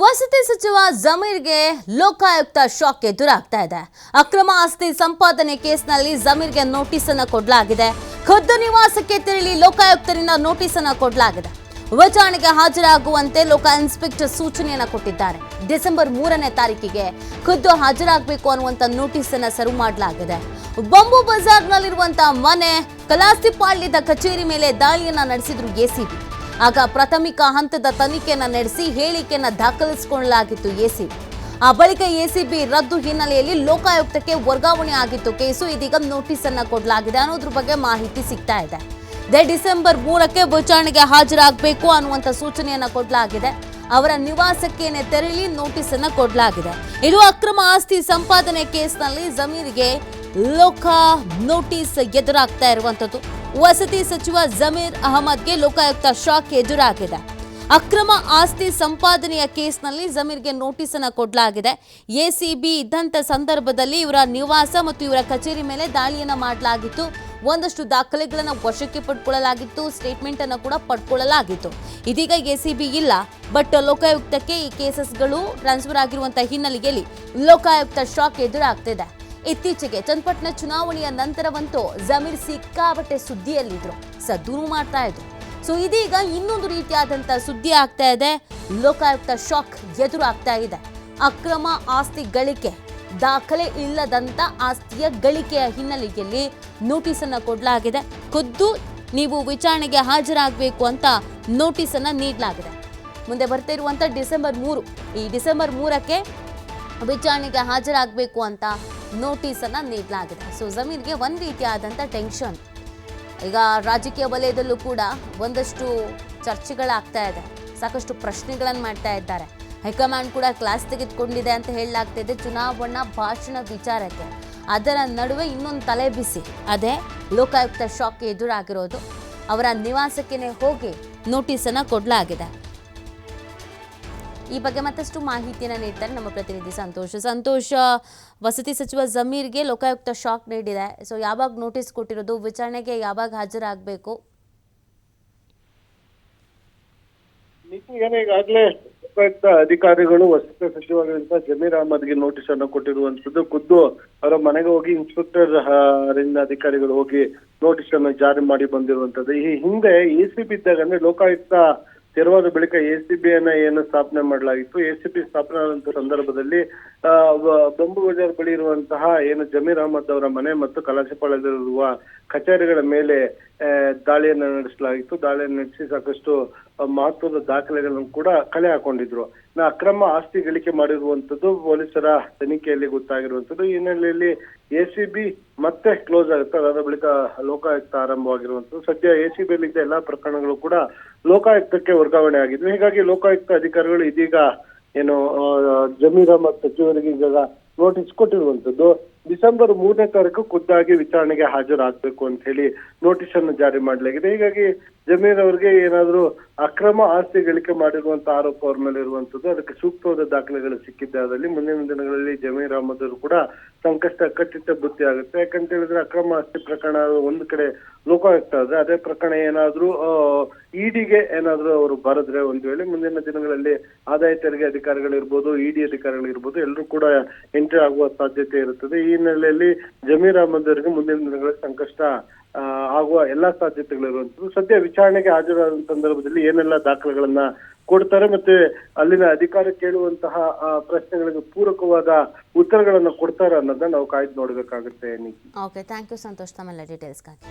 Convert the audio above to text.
ವಸತಿ ಸಚಿವ ಜಮೀರ್ಗೆ ಲೋಕಾಯುಕ್ತ ಶಾಕ್ ಎದುರಾಗ್ತಾ ಇದೆ. ಅಕ್ರಮ ಆಸ್ತಿ ಸಂಪಾದನೆ ಕೇಸ್ನಲ್ಲಿ ಜಮೀರ್ಗೆ ನೋಟಿಸ್ ಅನ್ನ ಕೊಡಲಾಗಿದೆ. ಖುದ್ದು ನಿವಾಸಕ್ಕೆ ತೆರಳಿ ಲೋಕಾಯುಕ್ತರಿಂದ ನೋಟಿಸ್ ಅನ್ನ ಕೊಡಲಾಗಿದೆ. ವಿಚಾರಣೆಗೆ ಹಾಜರಾಗುವಂತೆ ಲೋಕ ಇನ್ಸ್ಪೆಕ್ಟರ್ ಸೂಚನೆಯನ್ನ ಕೊಟ್ಟಿದ್ದಾರೆ. ಡಿಸೆಂಬರ್ ಮೂರನೇ ತಾರೀಕಿಗೆ ಖುದ್ದು ಹಾಜರಾಗಬೇಕು ಅನ್ನುವಂತ ನೋಟಿಸ್ ಅನ್ನ ಸರ್ವ್ ಮಾಡಲಾಗಿದೆ. ಬಂಬು ಬಜಾರ್ನಲ್ಲಿರುವಂತಹ ಮನೆ ಕಲಾಸ್ತಿಪಾಳ್ಯದ ಕಚೇರಿ ಮೇಲೆ ದಾಳಿಯನ್ನ ನಡೆಸಿದ್ರು ಎಸಿಬಿ. ಆಗ ಪ್ರಾಥಮಿಕ ಹಂತದ ತನಿಖೆಯನ್ನು ನಡೆಸಿ ಹೇಳಿಕೆಯನ್ನು ದಾಖಲಿಸಿಕೊಳ್ಳಲಾಗಿತ್ತು ಎಸಿಬಿ ಆ ಬಳಿಕ ಎಸಿಬಿ ರದ್ದು ಹಿನ್ನೆಲೆಯಲ್ಲಿ ಲೋಕಾಯುಕ್ತಕ್ಕೆ ವರ್ಗಾವಣೆ ಆಗಿತ್ತು. ಕೇಸು ಇದೀಗ ನೋಟಿಸ್ ಅನ್ನು ಕೊಡಲಾಗಿದೆ. ಅನ್ನೋದ್ರ ಬಗ್ಗೆ ಮಾಹಿತಿ ಸಿಗ್ತಾ ಇದೆ. ಅದೇ ಡಿಸೆಂಬರ್ ಮೂರಕ್ಕೆ ವಿಚಾರಣೆಗೆ ಹಾಜರಾಗಬೇಕು ಅನ್ನುವಂತ ಸೂಚನೆಯನ್ನ ಕೊಡಲಾಗಿದೆ. ಅವರ ನಿವಾಸಕ್ಕೇನೆ ತೆರಳಿ ನೋಟಿಸ್ ಅನ್ನು ಕೊಡಲಾಗಿದೆ. ಇದು ಅಕ್ರಮ ಆಸ್ತಿ ಸಂಪಾದನೆ ಕೇಸ್ನಲ್ಲಿ ಜಮೀರ್ಗೆ ಲೋಕ ನೋಟಿಸ್ ಎದುರಾಗ್ತಾ ಇರುವಂತದ್ದು ವಸತಿ ಸಚಿವ ಜಮೀರ್ ಅಹಮದ್ಗೆ ಲೋಕಾಯುಕ್ತ ಶಾಕ್ ಎದುರಾಗಿದೆ. ಅಕ್ರಮ ಆಸ್ತಿ ಸಂಪಾದನೆಯ ಕೇಸ್ನಲ್ಲಿ ಜಮೀರ್ಗೆ ನೋಟಿಸ್ ಅನ್ನ ಕೊಡಲಾಗಿದೆ. ಎಸಿಬಿ ಇದ್ದಂಥ ಸಂದರ್ಭದಲ್ಲಿ ಇವರ ನಿವಾಸ ಮತ್ತು ಇವರ ಕಚೇರಿ ಮೇಲೆ ದಾಳಿಯನ್ನ ಮಾಡಲಾಗಿತ್ತು. ಒಂದಷ್ಟು ದಾಖಲೆಗಳನ್ನ ವಶಕ್ಕೆ ಪಡ್ಕೊಳ್ಳಲಾಗಿತ್ತು. ಸ್ಟೇಟ್ಮೆಂಟ್ ಅನ್ನು ಕೂಡ ಪಡ್ಕೊಳ್ಳಲಾಗಿತ್ತು. ಇದೀಗ ಎಸಿಬಿ ಇಲ್ಲ. ಬಟ್ ಲೋಕಾಯುಕ್ತಕ್ಕೆ ಈ ಕೇಸಸ್ಗಳು ಟ್ರಾನ್ಸ್ಫರ್ ಆಗಿರುವಂತಹ ಹಿನ್ನೆಲೆಯಲ್ಲಿ ಲೋಕಾಯುಕ್ತ ಶಾಕ್ ಎದುರಾಗ್ತಿದೆ. ಇತ್ತೀಚೆಗೆ ಚನ್ನಪಟ್ಟಣ ಚುನಾವಣೆಯ ನಂತರವಂತೂ ಜಮೀರ್ ಸಿಕ್ಕಾಬಟ್ಟೆ ಸುದ್ದಿಯಲ್ಲಿದ್ರು. ಸದ್ದೂನು ಮಾಡ್ತಾ ಇದ್ರು. ಸೊ ಇದೀಗ ಇನ್ನೊಂದು ರೀತಿಯಾದಂತ ಸುದ್ದಿ ಆಗ್ತಾ ಇದೆ. ಲೋಕಾಯುಕ್ತ ಶಾಕ್ ಎದುರು ಆಗ್ತಾ ಇದೆ. ಅಕ್ರಮ ಆಸ್ತಿ ಗಳಿಕೆ ದಾಖಲೆ ಇಲ್ಲದಂತ ಆಸ್ತಿಯ ಗಳಿಕೆಯ ಹಿನ್ನೆಲೆಯಲ್ಲಿ ನೋಟಿಸ್ ಅನ್ನ ಕೊಡಲಾಗಿದೆ. ಖುದ್ದು ನೀವು ವಿಚಾರಣೆಗೆ ಹಾಜರಾಗಬೇಕು ಅಂತ ನೋಟಿಸ್ ಅನ್ನ ನೀಡಲಾಗಿದೆ. ಮುಂದೆ ಬರ್ತಾ ಇರುವಂತ ಡಿಸೆಂಬರ್ ಮೂರು. ಈ ಡಿಸೆಂಬರ್ ಮೂರಕ್ಕೆ ವಿಚಾರಣೆಗೆ ಹಾಜರಾಗಬೇಕು ಅಂತ ನೋಟಿಸ್ ಅನ್ನ ನೀಡಲಾಗಿದೆ. ಸೊ, ಜಮೀರ್ಗೆ ಒಂದು ರೀತಿಯಾದಂಥ ಟೆನ್ಷನ್. ಈಗ ರಾಜಕೀಯ ವಲಯದಲ್ಲೂ ಕೂಡ ಒಂದಷ್ಟು ಚರ್ಚೆಗಳಾಗ್ತಾ ಇದೆ. ಸಾಕಷ್ಟು ಪ್ರಶ್ನೆಗಳನ್ನು ಮಾಡ್ತಾ ಇದ್ದಾರೆ. ಹೈಕಮಾಂಡ್ ಕೂಡ ಕ್ಲಾಸ್ ತೆಗೆದುಕೊಂಡಿದೆ ಅಂತ ಹೇಳಲಾಗ್ತಾ ಇದೆ. ಚುನಾವಣಾ ಭಾಷಣ ವಿಚಾರಕ್ಕೆ. ಅದರ ನಡುವೆ ಇನ್ನೊಂದು ತಲೆ ಬಿಸಿ. ಅದೇ ಲೋಕಾಯುಕ್ತ ಶಾಕ್ ಎದುರಾಗಿರೋದು. ಅವರ ನಿವಾಸಕ್ಕೆ ಹೋಗಿ ನೋಟಿಸನ್ನು ಕೊಡಲಾಗಿದೆ. ಈ ಬಗ್ಗೆ ಮತ್ತಷ್ಟು ಮಾಹಿತಿಯನ್ನು ನೀಡ್ತಾರೆ ನಮ್ಮ ಪ್ರತಿನಿಧಿ ಸಂತೋಷ. ಸಂತೋಷ ವಸತಿ ಸಚಿವ ಜಮೀರ್ಗೆ ಲೋಕಾಯುಕ್ತ ಶಾಕ್ ನೀಡಿದೆ. ಸೊ ಯಾವಾಗ ನೋಟಿಸ್ ಕೊಟ್ಟಿರೋದು, ವಿಚಾರಣೆಗೆ ಯಾವಾಗ ಹಾಜರಾಗಬೇಕು? ಈಗಾಗಲೇ ಲೋಕಾಯುಕ್ತ ಅಧಿಕಾರಿಗಳು, ವಸತಿ ಸಚಿವರಿಂದ ಜಮೀರ್ ಅಹಮದ್ಗೆ ನೋಟಿಸ್ ಅನ್ನು ಕೊಟ್ಟಿರುವಂತದ್ದು ಖುದ್ದು ಅವರ ಮನೆಗೆ ಹೋಗಿ ಇನ್ಸ್ಪೆಕ್ಟರ್ ರಿಂದ ಅಧಿಕಾರಿಗಳು ಹೋಗಿ ನೋಟಿಸ್ ಅನ್ನು ಜಾರಿ ಮಾಡಿ ಬಂದಿರುವಂತದ್ದು ಈ ಹಿಂದೆ ಎ ಸಿ ಬಿ ಇದ್ದಾಗ ಅಂದ್ರೆ ಲೋಕಾಯುಕ್ತ ತೆರವಾದ ಬಳಿಕ ಎ ಸಿ ಏನು ಸ್ಥಾಪನೆ ಮಾಡಲಾಗಿತ್ತು. ಎ ಸಿ ಬಿ ಸ್ಥಾಪನೆ ಸಂದರ್ಭದಲ್ಲಿ ಬಂಬು ಬಜಾರ್ ಬಳಿ ಇರುವಂತಹ ಏನು ಜಮೀರ್ ಅಹಮದ್ ಅವರ ಮನೆ ಮತ್ತು ಕಲಾಶಪಾಳದಲ್ಲಿರುವ ಕಚೇರಿಗಳ ಮೇಲೆ ದಾಳಿಯನ್ನು ನಡೆಸಲಾಗಿತ್ತು. ದಾಳಿಯನ್ನು ನಡೆಸಿ ಸಾಕಷ್ಟು ಮಹತ್ವದ ದಾಖಲೆಗಳನ್ನು ಕೂಡ ಕಲೆ ಹಾಕೊಂಡಿದ್ರು. ಅಕ್ರಮ ಆಸ್ತಿ ಗಳಿಕೆ ಮಾಡಿರುವಂತದ್ದು ಪೊಲೀಸರ ತನಿಖೆಯಲ್ಲಿ ಗೊತ್ತಾಗಿರುವಂತದ್ದು ಈ ಹಿನ್ನೆಲೆಯಲ್ಲಿ ಎ ಸಿ ಬಿ ಮತ್ತೆ ಕ್ಲೋಸ್ ಆಗುತ್ತೆ. ಅದಾದ ಬಳಿಕ ಲೋಕಾಯುಕ್ತ ಆರಂಭವಾಗಿರುವಂತದ್ದು ಸದ್ಯ ಎ ಸಿ ಬಿಯಲ್ಲಿದ್ದ ಎಲ್ಲಾ ಪ್ರಕರಣಗಳು ಕೂಡ ಲೋಕಾಯುಕ್ತಕ್ಕೆ ವರ್ಗಾವಣೆ ಆಗಿದ್ವು. ಹೀಗಾಗಿ ಲೋಕಾಯುಕ್ತ ಅಧಿಕಾರಿಗಳು ಇದೀಗ ಏನು ಜಮೀರ ಮತ್ತು ಸಚಿವರಿಗೆ ಈಗ ನೋಟಿಸ್ ಕೊಟ್ಟಿರುವಂತದ್ದು ಡಿಸೆಂಬರ್ ಮೂರನೇ ತಾರೀಕು ಖುದ್ದಾಗಿ ವಿಚಾರಣೆಗೆ ಹಾಜರಾಗಬೇಕು ಅಂತ ಹೇಳಿ ನೋಟಿಸ್ ಅನ್ನು ಜಾರಿ ಮಾಡಲಾಗಿದೆ. ಹೀಗಾಗಿ ಜಮೀರ್ ಅವರಿಗೆ ಏನಾದರೂ ಅಕ್ರಮ ಆಸ್ತಿ ಗಳಿಕೆ ಮಾಡಿರುವಂತ ಆರೋಪ ಅವ್ರ ಮೇಲೆ ಇರುವಂತದ್ದು, ಅದಕ್ಕೆ ಸೂಕ್ತವಾದ ದಾಖಲೆಗಳು ಸಿಕ್ಕಿದ್ದಾದಲ್ಲಿ ಮುಂದಿನ ದಿನಗಳಲ್ಲಿ ಜಮೀರ್ ಅಹಮದ್ ಅವರು ಕೂಡ ಸಂಕಷ್ಟ ಕಟ್ಟಿಟ್ಟ ಬುದ್ಧಿ ಆಗುತ್ತೆ. ಯಾಕಂತ ಹೇಳಿದ್ರೆ ಅಕ್ರಮ ಆಸ್ತಿ ಪ್ರಕರಣ ಒಂದು ಕಡೆ ಲೋಕಾಯುಕ್ತ ಆದ್ರೆ ಅದೇ ಪ್ರಕರಣ ಏನಾದ್ರೂ ಇಡಿಗೆ ಏನಾದ್ರೂ ಅವರು ಬರೆದ್ರೆ ಒಂದು ವೇಳೆ ಮುಂದಿನ ದಿನಗಳಲ್ಲಿ ಆದಾಯ ತೆರಿಗೆ ಅಧಿಕಾರಿಗಳಿರ್ಬೋದು, ಇಡಿ ಅಧಿಕಾರಿಗಳಿರ್ಬೋದು, ಎಲ್ಲರೂ ಕೂಡ ಎಂಟ್ರಿ ಆಗುವ ಸಾಧ್ಯತೆ ಇರುತ್ತದೆ. ಹಿನ್ನೆಲೆಯಲ್ಲಿ ಜಮೀರ್ ಅಹಮದ್ ಅವರಿಗೆ ಮುಂದಿನ ದಿನಗಳಲ್ಲಿ ಸಂಕಷ್ಟ ಆಗುವ ಎಲ್ಲಾ ಸಾಧ್ಯತೆಗಳಿರುವಂತದ್ದು ಸದ್ಯ ವಿಚಾರಣೆಗೆ ಹಾಜರಾದ ಸಂದರ್ಭದಲ್ಲಿ ಏನೆಲ್ಲ ದಾಖಲೆಗಳನ್ನ ಕೊಡ್ತಾರೆ ಮತ್ತೆ ಅಲ್ಲಿನ ಅಧಿಕಾರ ಕೇಳುವಂತಹ ಪ್ರಶ್ನೆಗಳಿಗೆ ಪೂರಕವಾದ ಉತ್ತರಗಳನ್ನ ಕೊಡ್ತಾರೆ ಅನ್ನೋದನ್ನ ನಾವು ಕಾಯ್ದು ನೋಡ್ಬೇಕಾಗುತ್ತೆ ಓಕೆ ಥ್ಯಾಂಕ್ ಯು ಸಂತೋಷ್. ತಮ್ಮೆಲ್ಲ ಡೀಟೇಲ್ಸ್ಗಾಗಿ